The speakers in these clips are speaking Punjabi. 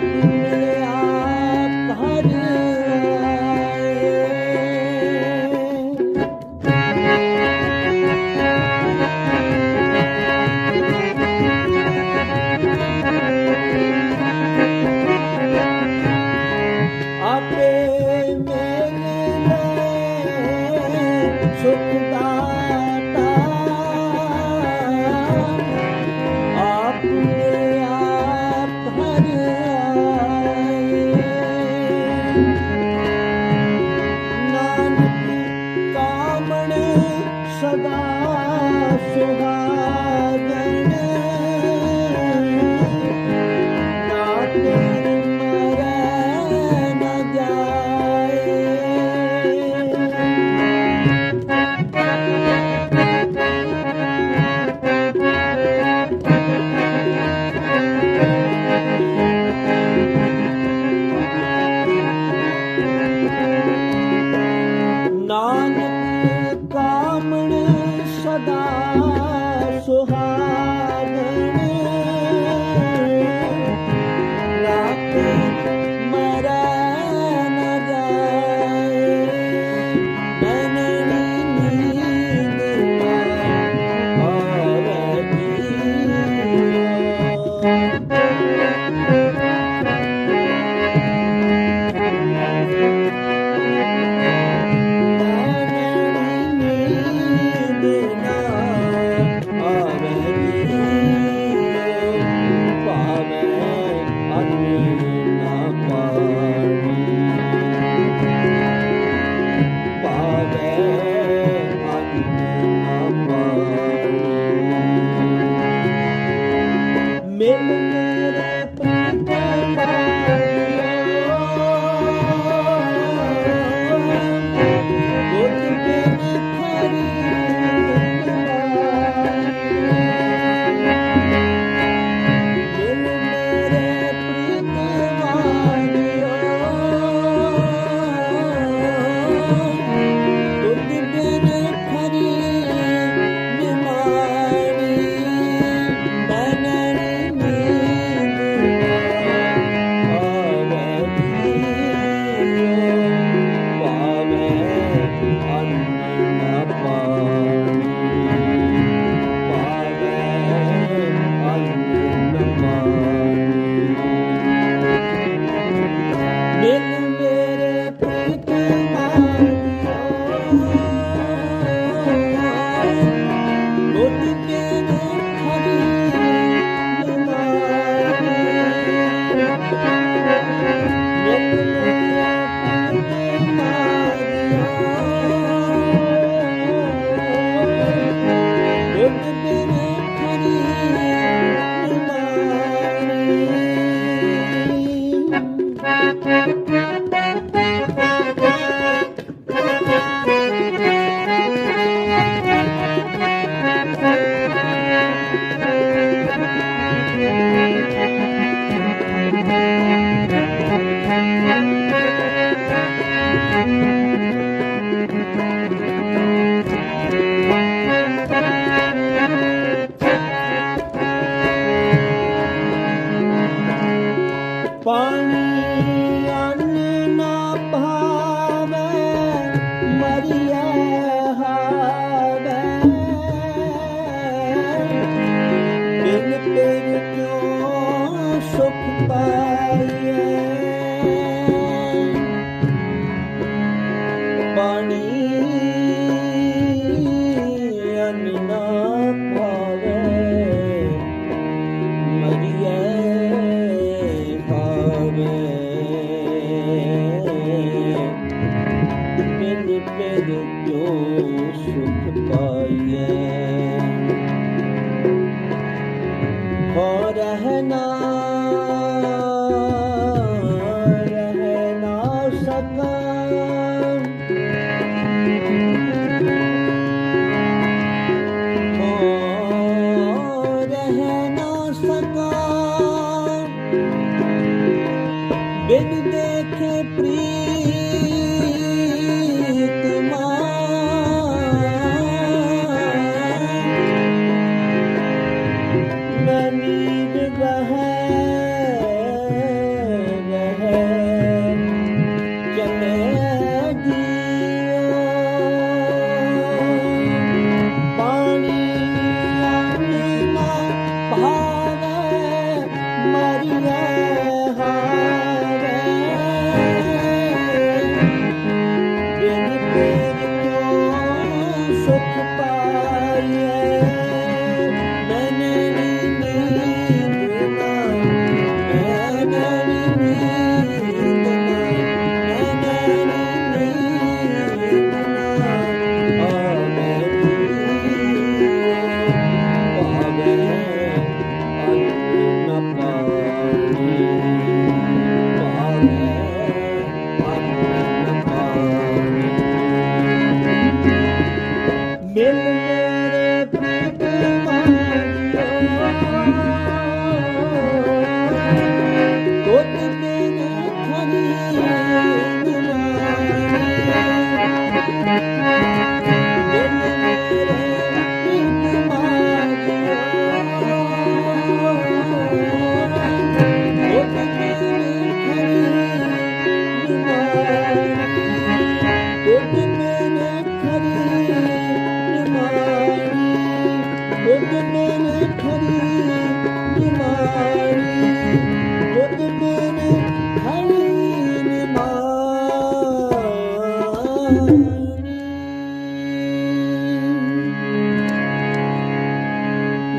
ਆਪ ਮਿਲਿਆ सदा सुहागन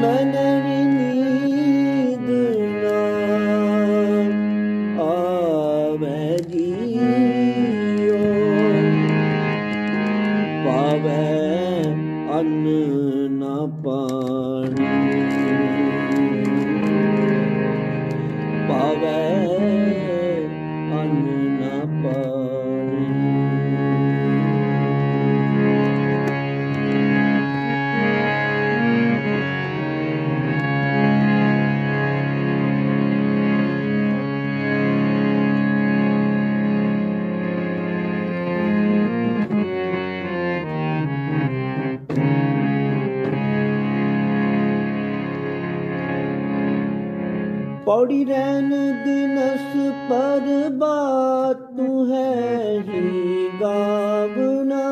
my name ਪੌੜੀ ਰਹਿਣ ਦਿਨਸ ਪਰ ਬਾਤ ਤੂੰ ਹੈ ਹੀ ਗਾਵਣਾ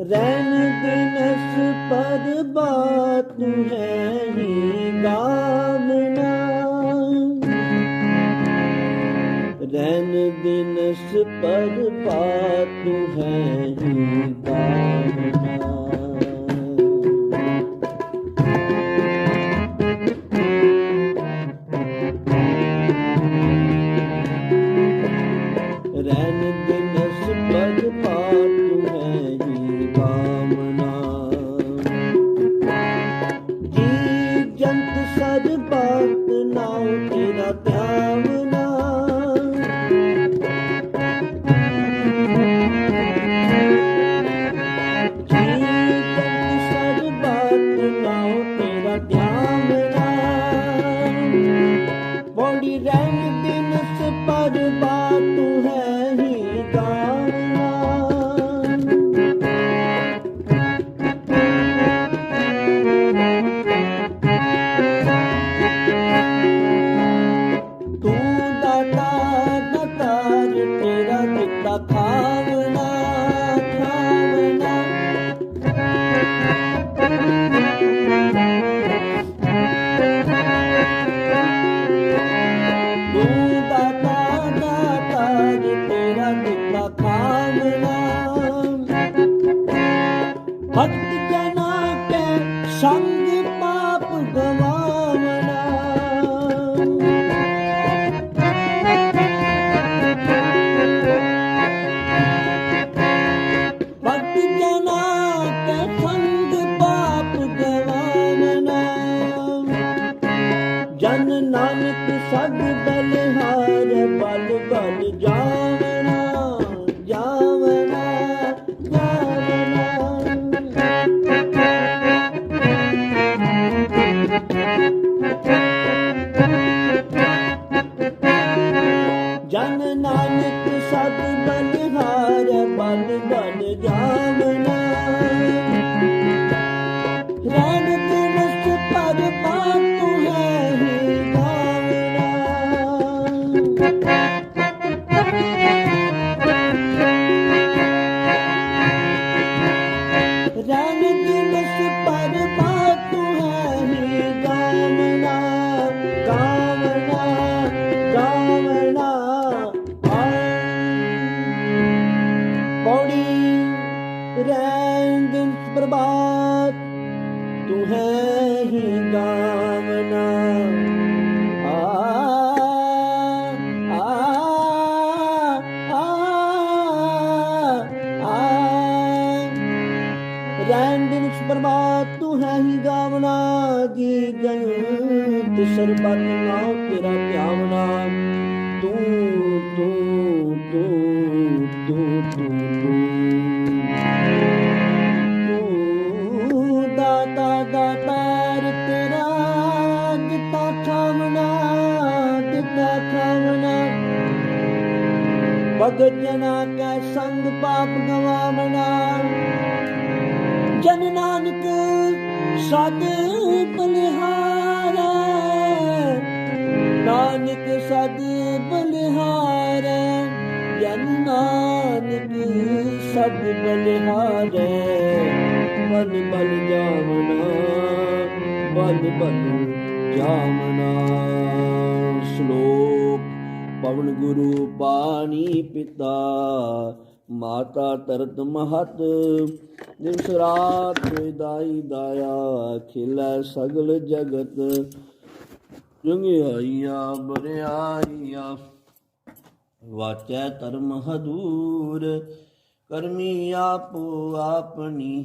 ਰਹਿਣ ਦਿਨਸ ਪਰ ਬਾਤ ਤੂੰ ਹੈ ਹੀ ਗਾਵਣਾ धन दिनस पर पातु है गीता Mm-hmm. ਭਲ ਭਲ ਜਾਮਨਾ ਸ਼ਲੋਕ। ਪਵਨ ਗੁਰੂ ਪਾਣੀ ਪਿਤਾ, ਮਾਤਾ ਤਰਤ ਮਹਤ। ਦਿਵਸ ਰਾਤ ਦਾਈ ਦਾਇਆ, ਖਿਲੈ ਸਗਲ ਜਗਤ। ਜੁਗਿਆਈਆ, ਬਰਿਆਈਆ, ਵਾਚੈ ਧਰਮ ਹਦੂਰ। ਕਰਮੀ ਆਪੋ ਆਪਣੀ।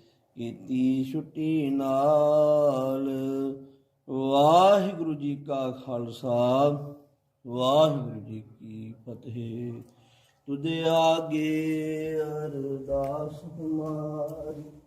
ਕੀਤੀ ਛੁੱਟੀ ਨਾਲ। ਵਾਹਿਗੁਰੂ ਜੀ ਕਾ ਖਾਲਸਾ, ਵਾਹਿਗੁਰੂ ਜੀ ਕੀ ਫਤਿਹ। ਤੁਦੇ ਆਗੇ ਅਰਦਾਸ ਹਮਾਰੀ